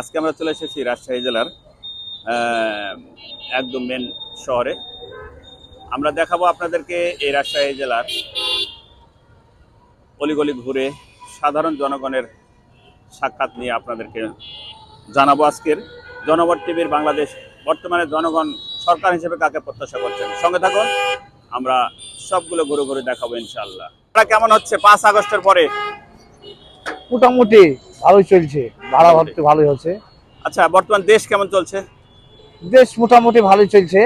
আজকে আমরা চলে এসেছি রাজশাহী জেলার একদম মেন শহরে। আমরা দেখাবো আপনাদেরকে এই রাজশাহী জেলার অলিগলি ঘুরে সাধারণ জনগণের সাক্ষাৎ নিয়ে আপনাদেরকে জানাব আজকের। জনবট টিভির বাংলাদেশ বর্তমানে জনগণ সরকার হিসেবে কাকে প্রত্যাশা করছেন? সঙ্গে থাকুন, আমরা সবগুলো ঘুরে ঘুরে দেখাবো ইনশাল্লাহ কেমন হচ্ছে? পাঁচ আগস্টের পরে মোটামুটি ভালোই চলছে ভাড়া ভর্তি ভালোই হচ্ছে। আচ্ছা বর্তমান দেশ কেমন চলছে? দেশ মোটামুটি ভালোই চলছে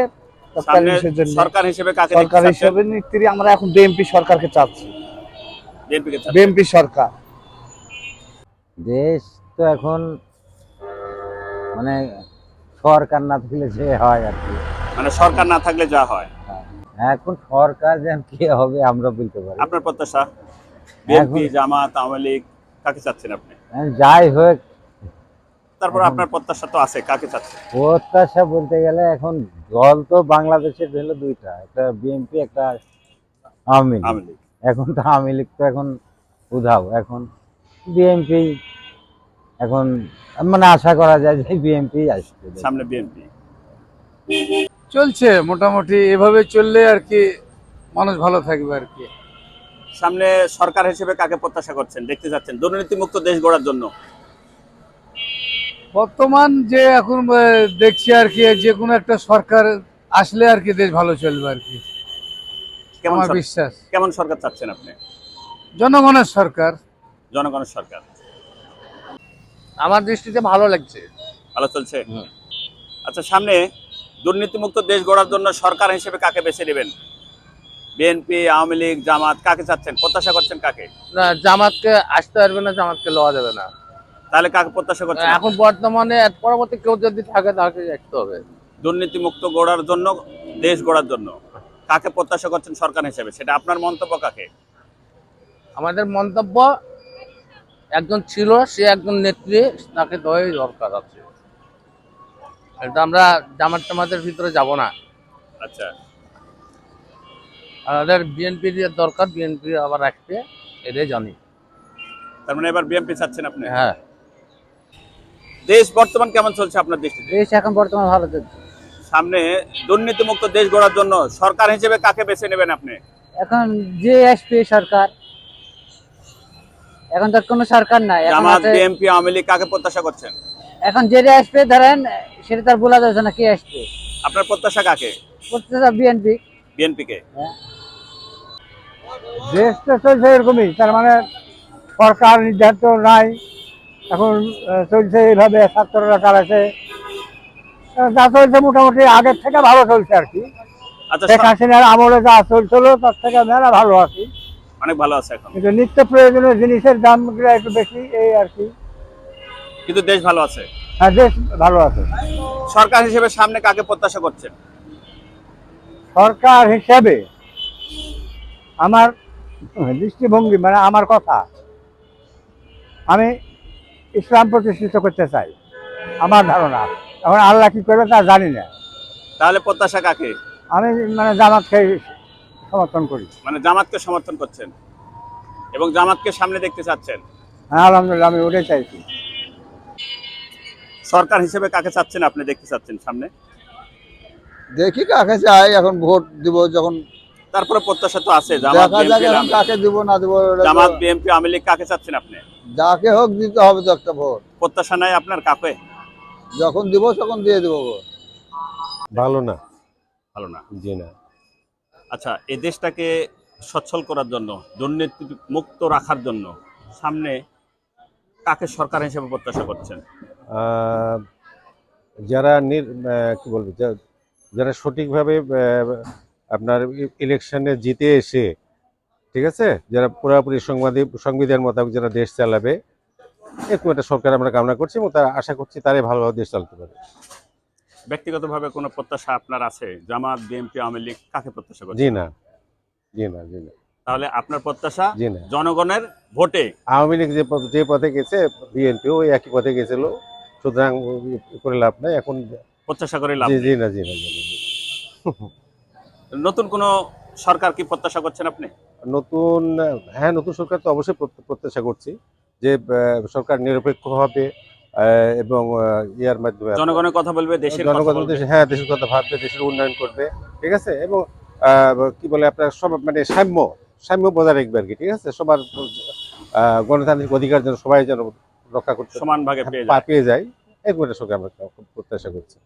সরকার হিসেবে কাকে সরকার হিসেবে নিত্রি আমরা এখন বিএনপি সরকারকে চাচ্ছি। বিএনপি সরকার। দেশ তো এখন মানে সরকার না থাকলে যে হয় আর কি। মানে সরকার না থাকলে যা হয়। এখন সরকার যেন কে হবে আমরা বলতে পারি। আপনার প্রত্যাশা? বিএনপি জামাত আওয়ামী লীগ কাকে চাচ্ছেন আপনি? যাই হোক। তারপর আপনার প্রত্যাশা তো আছে কাকে চাচ্ছেন? প্রত্যাশা বলতে গেলে এখন দল তো বাংলাদেশের হলো দুইটা একটা বিএনপি একটা আওয়ামী লীগ। আওয়ামী লীগ। এখন তো আওয়ামী লীগ তো এখন উধাও। এখন বিএনপি এখন মানে আশা করা যায় যে বিএনপি আসবে। সামনে বিএনপি চলছে মোটামুটি এভাবে চললে আর কি মানুষ ভালো থাকবে আর কি। সামনে সরকার হিসেবে কাকে প্রত্যাশা করছেন? দেখতে চাচ্ছেন দুর্নীতি মুক্ত দেশ গড়ার জন্য। বর্তমান যে এখন দেখছি আর কি যে কোনো একটা সরকার আসলে আর কি দেশ ভালো চলবে আর কি। কেমন বিশ্বাস। কেমন সরকার চাচ্ছেন আপনি? জনগণের সরকার। জনগণের সরকার। আমার দৃষ্টিতে ভালো লাগছে। ভালো চলছে? আচ্ছা সামনে দুর্নীতিমুক্ত দেশ গড়ার জন্য সরকার হিসেবে কাকে বেছে নেবেন? বিএনপি আওয়ামী লীগ জামাত কাকে চাচ্ছেন? প্রত্যাশা করছেন কাকে? না জামাতকে আসতে পারবে না জামাতকে লওয়া যাবে না। তাহলে কাকে প্রত্যাশা করছেন? এখন বর্তমানে পরবর্তী কেউ যদি থাকে তাকে দেখতে হবে। দুর্নীতিমুক্ত গড়ার জন্য দেশ গড়ার জন্য। কাকে প্রত্যাশা করছেন সরকার হিসেবে? সেটা আপনার মন্তব্য কাকে? আমাদের মন্তব্য একজন ছিল সে একজন নেত্রী তাকে দেওয়াই দরকার আছে। এটা আমরা জামাত টামাতের ভিতরে যাব না। আচ্ছা। আমাদের বিএনপি দরকার বিএনপি আবার রাখতে এটাই জানি। তার মানে এবার বিএনপি চাচ্ছেন আপনি? হ্যাঁ। দেশ বর্তমান কেমন চলছে আপনার দৃষ্টিতে? দেশ এখন বর্তমান ভালো চলছে। সামনে দুর্নীতিমুক্ত দেশ গড়ার জন্য সরকার হিসেবে কাকে বেছে নেবেন আপনি? এখন যে আসবে সরকার এখন তো কোনো সরকার নাই। জামাত বিএনপি আওয়ামী লীগ কাকে প্রত্যাশা করছেন? এখন যেটা আসবে ধরেন সেটা তার বলা যাচ্ছে না কে আসবে আপনার প্রত্যাশা কাকে? প্রত্যেকটা বিএনপি বিএনপি কে? দেশটা চলছে এরকমই তার মানে সরকার নির্ধারিত নাই এখন চলছে এইভাবে ছাত্ররা চালাচ্ছে। যা চলছে মোটামুটি আগের থেকে ভালো চলছে আর কি। আচ্ছা শেখ হাসিনার আমলে যা চলছিল তার থেকে মেলা ভালো কি অনেক ভালো আছে এখন। কিন্তু নিত্য প্রয়োজনীয় জিনিসের দাম একটু বেশি এই আর কি। কিন্তু দেশ ভালো আছে। হ্যাঁ দেশ ভালো আছে। সরকার হিসেবে সামনে কাকে প্রত্যাশা করছেন? সরকার হিসেবে আমার দৃষ্টিভঙ্গি মানে আমার কথা আমি ইসলাম প্রতিষ্ঠিত করতে চাই। আমার ধারণা। এখন আল্লাহ কি করবে তা জানি না। তাহলে প্রত্যাশা কাকে? আমি মানে জামাতকে সমর্থন করি। মানে জামাতকে সমর্থন করছেন এবং জামাতকে সামনে দেখতে চাচ্ছেন? হ্যাঁ আলহামদুলিল্লাহ আমি ওটাই চাইছি। সরকার হিসেবে কাকে চাচ্ছেন? আপনি দেখতে চাচ্ছেন সামনে? দেখি কাকে চাই এখন ভোট দিব যখন তারপরে প্রত্যাশা তো আছে জামাত বিএনপি কাকে দিব না দিব জামাত বিএনপি আওয়ামী লীগ কাকে চাচ্ছেন আপনি? যাকে হোক দিতে হবে তো একটা ভোট। প্রত্যাশা নাই আপনার কাকে? যখন দিব তখন দিয়ে দিব ভালো না। ভালো না। জি না। আচ্ছা এই দেশটাকে সচ্ছল করার জন্য দুর্নীতি মুক্ত রাখার জন্য সামনে কাকে সরকার হিসেবে প্রত্যাশা করছেন? আহ, যারা কি বলব যারা সঠিকভাবে আহ, আপনার ইলেকশনে জিতে এসে ঠিক আছে? যারা পুরোপুরি সংবাদী সংবিধান মোতাবেক যারা দেশ চালাবে এরকম একটা সরকার আমরা কামনা করছি এবং তারা আশা করছি তারাই ভালোভাবে দেশ চালাতে পারে ব্যক্তিগতভাবে কোনো প্রত্যাশা আপনার আছে? জামাত বিএনপি আওয়ামী লীগ কাকে প্রত্যাশা করছেন? জি না। জি না জি না। তাহলে আপনার প্রত্যাশা জি না। জনগণের ভোটে? আওয়ামী লীগ যে যে পথে গেছে বিএনপি ওই একই পথে গেছিল। সুতরাং করে লাভ নাই। এখন প্রত্যাশা করে লাভ জি না জি না জি না, জি না। নতুন কোনো সরকার কি প্রত্যাশা করছেন আপনি? নতুন হ্যাঁ নতুন সরকার তো অবশ্যই প্রত্যাশা করছি যে সরকার নিরপেক্ষ হবে এবং ইয়ার মাধ্যমে জনগণের কথা বলবে দেশের কথা জনগণ হ্যাঁ দেশের কথা ভাববে দেশের উন্নয়ন করবে ঠিক আছে? এবং আহ, কি বলে আপনার সব মানে সাম্য সাম্য বজায় রাখবে আর কি ঠিক আছে? সবার গণতান্ত্রিক অধিকার যেন সবাই যেন রক্ষা করতে সমান ভাগে পেয়ে যায়। পেয়ে যায় এরকম একটা সঙ্গে আমরা প্রত্যাশা করছি।